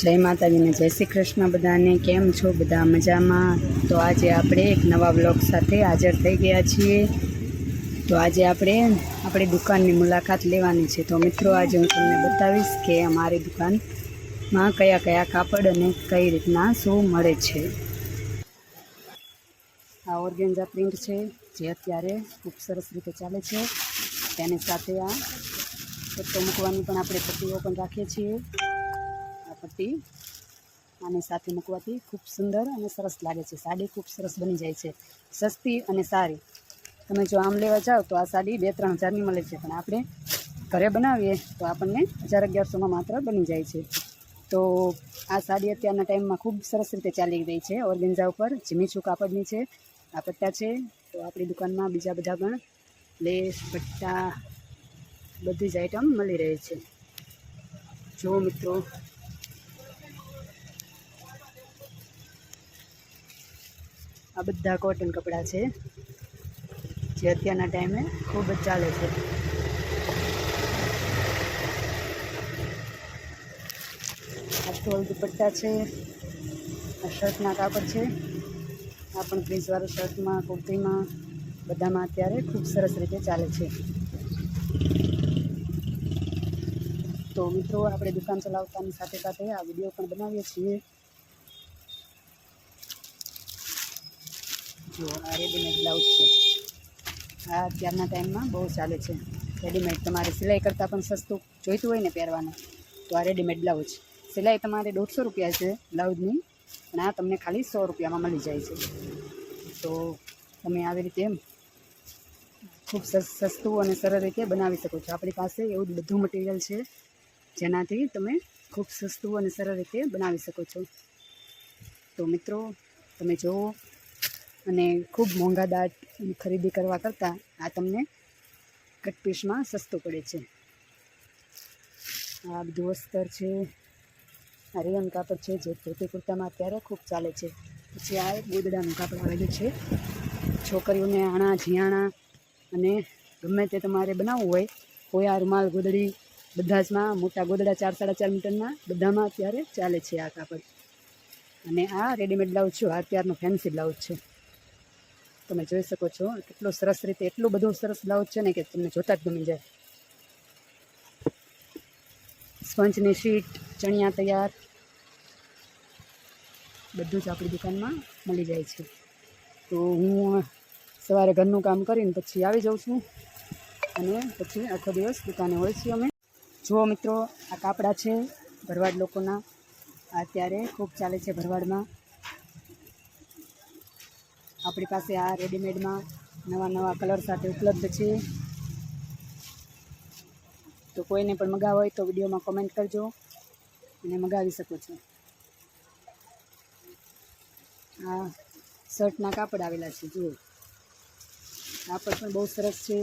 જય માતાજીને જય શ્રી કૃષ્ણ બધાને. કેમ છો બધા? મજામાં? તો આજે આપણે એક નવા બ્લોગ સાથે હાજર થઈ ગયા છીએ. તો આજે આપણે, આપણી દુકાનની મુલાકાત લેવાની છે. તો મિત્રો, આજે હું તમને બતાવીશ કે અમારી દુકાનમાં કયા કયા કાપડ અને કઈ રીતના શું મળે છે. આ ઓર્ગેન્ઝા પ્રિન્ટ છે, જે અત્યારે ખૂબ સરસ રીતે ચાલે છે. તેની સાથે આ પટ્ટો મૂકવાની પણ આપણે પટ્ટીઓ પણ રાખીએ છીએ. પટ્ટી આની સાથે મૂકવાથી ખૂબ સુંદર અને સરસ લાગે છે. સાડી ખૂબ સરસ બની જાય છે. સસ્તી અને સારી. તમે જો આમ લેવા જાઓ તો આ સાડી બે ત્રણ હજારની મળે છે. પણ આપણે ઘરે બનાવીએ તો આપણને હજાર અગિયારસોમાં માત્ર બની જાય છે. તો આ સાડી અત્યારના ટાઈમમાં ખૂબ સરસ રીતે ચાલી રહી છે. ઓર્ગેન્ઝા ઉપર જીમીચું કાપડની છે, આ પટ્ટા છે. તો આપણી દુકાનમાં બીજા બધા પણ લેસ, પટ્ટા, બધી જ આઈટમ મળી રહે છે. જો મિત્રો આ બધા કોટન કપડાં છે, જે અત્યારના ટાઈમે ખૂબ જ ચાલે છે. આ સ્ટોલ દુપટ્ટા છે, આ શર્ટના કાપડ છે, આ પણ પ્રિન્સવાળા શર્ટમાં, કુર્તીમાં, બધામાં અત્યારે ખૂબ સરસ રીતે ચાલે છે. તો મિત્રો, આપણે દુકાન ચલાવતાની સાથે સાથે આ વીડિયો પણ બનાવીએ છીએ. જો, આ રેડીમેડ બ્લાઉઝ છે. આ અત્યારના ટાઈમમાં બહુ ચાલે છે. રેડીમેડ તમારે સિલાઈ કરતાં પણ સસ્તું જોઈતું હોય ને પહેરવાનું, તો આ રેડીમેડ બ્લાઉઝ સિલાઈ તમારે દોઢસો રૂપિયા છે બ્લાઉઝની અને આ તમને ખાલી સો રૂપિયામાં મળી જાય છે. તો તમે આવી રીતે એમ ખૂબ સસ- સસ્તું અને સરળ રીતે બનાવી શકો છો. આપણી પાસે એવું જ બધું મટીરિયલ છે, જેનાથી તમે ખૂબ સસ્તું અને સરળ રીતે બનાવી શકો છો. તો મિત્રો, તમે જુઓ અને ખૂબ મોંઘા દાટની ખરીદી કરવા કરતાં આ તમને કટપીસમાં સસ્તો પડે છે. આ બધું અસ્તર છે, આ રેયન કાપડ છે, જે ધોતી કુર્તામાં અત્યારે ખૂબ ચાલે છે. પછી આ ગોદડાનું કાપડ આવેલું છે. છોકરીઓને આણા, ઝીયાણા અને ગમે તે તમારે બનાવવું હોય, કોઈ આ રૂમાલ, ગોદડી બધા જમાં મોટા ગોદડા ચાર, સાડા ચાર મીટરના બધામાં અત્યારે ચાલે છે આ કાપડ. અને આ રેડીમેડ બ્લાઉઝ છે, આ અત્યારનો ફેન્સી બ્લાઉઝ છે. તમે જોઈ શકો છો. કેટલો સરસ રીતે, એટલું બધું સરસ બ્લાઉઝ છે ને કે તમને જોતા જ ગમી જાય. સ્પંચની શીટ, ચણિયા તૈયાર. બધું જ આપણી દુકાનમાં મળી જાય છે. તો હું સવારે ઘરનું કામ કરીને પછી આવી જાઉં છું. અને પછી આખો દિવસ દુકાને હોય છીએ અમે. જુઓ મિત્રો, આ કાપડા છે ભરવાડ લોકોના. અત્યારે ખૂબ ચાલે છે ભરવાડમાં. આપણી પાસે આ રેડીમેડમાં નવા નવા કલર સાથે ઉપલબ્ધ છે. તો કોઈને પણ મગાવ હોય તો વિડીયોમાં કોમેન્ટ કરજો અને મગાવી શકો છો. આ શર્ટના કાપડ આવેલા છે, જુઓ. કાપડ પણ બહુ સરસ છે.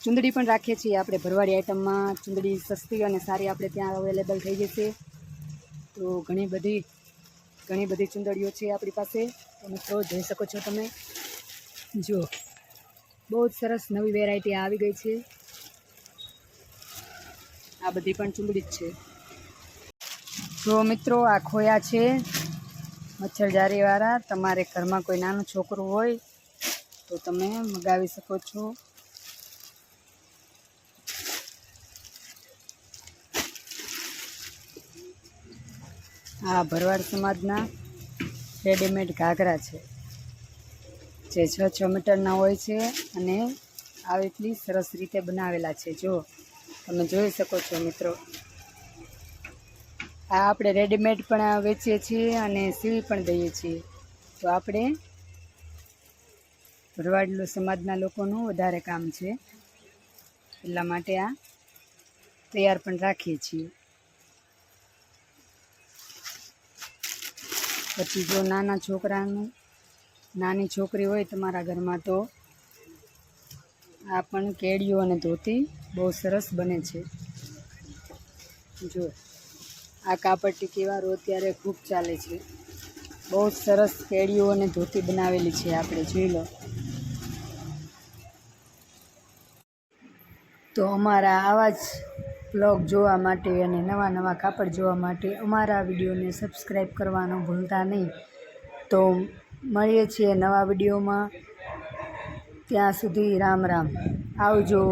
ચુંદડી પણ રાખીએ છીએ આપણે ભરવાડી આઈટમમાં ચુંદડી સસ્તી અને સારી આપણે ત્યાં અવેલેબલ થઈ જશે. તો ઘણી બધી ઘણી બધી ચુંદડીઓ છે આપણી પાસે. તો મિત્રો, જોઈ શકો છો તમે. જુઓ. બહુ જ સરસ નવી વેરાયટી આવી ગઈ છે. આ બધી પણ ચુંદડી જ છે. જો મિત્રો, આ ખોયા છે મચ્છરજારીવાળા. તમારે ઘરમાં કોઈ નાનું છોકરું હોય તો તમે મગાવી શકો છો. આ ભરવાડ સમાજના રેડીમેડ ઘાઘરા છે. જે છ છ મીટરના હોય છે અને આવી એટલી સરસ રીતે બનાવેલા છે. જો, તમે જોઈ શકો છો મિત્રો. આ આપણે રેડીમેડ પણ વેચીએ છીએ અને સીવી પણ દઈએ છીએ. તો આપણે ભરવાડ સમાજના લોકોનું વધારે કામ છે. એટલા માટે આ તૈયાર પણ રાખીએ છીએ. પછી જો નાના છોકરાનું, નાની છોકરી હોય તમારા ઘરમાં તો આ પણ કેળીઓ અને ધોતી બહુ સરસ બને છે. જો, આ કાપડ તહેવારો અત્યારે ખૂબ ચાલે છે. બહુ સરસ કેળીઓ અને ધોતી બનાવેલી છે આપણે જોઈ લો. તો અમારા આવા જ બ્લોગ જોવા માટે અને નવા નવા કાપડ જોવા માટે અમારા વિડીયોને સબસ્ક્રાઈબ કરવાનું ભૂલતા નહીં. તો મળીએ છીએ નવા વિડીયોમાં. ત્યાં સુધી રામ રામ. આવજો.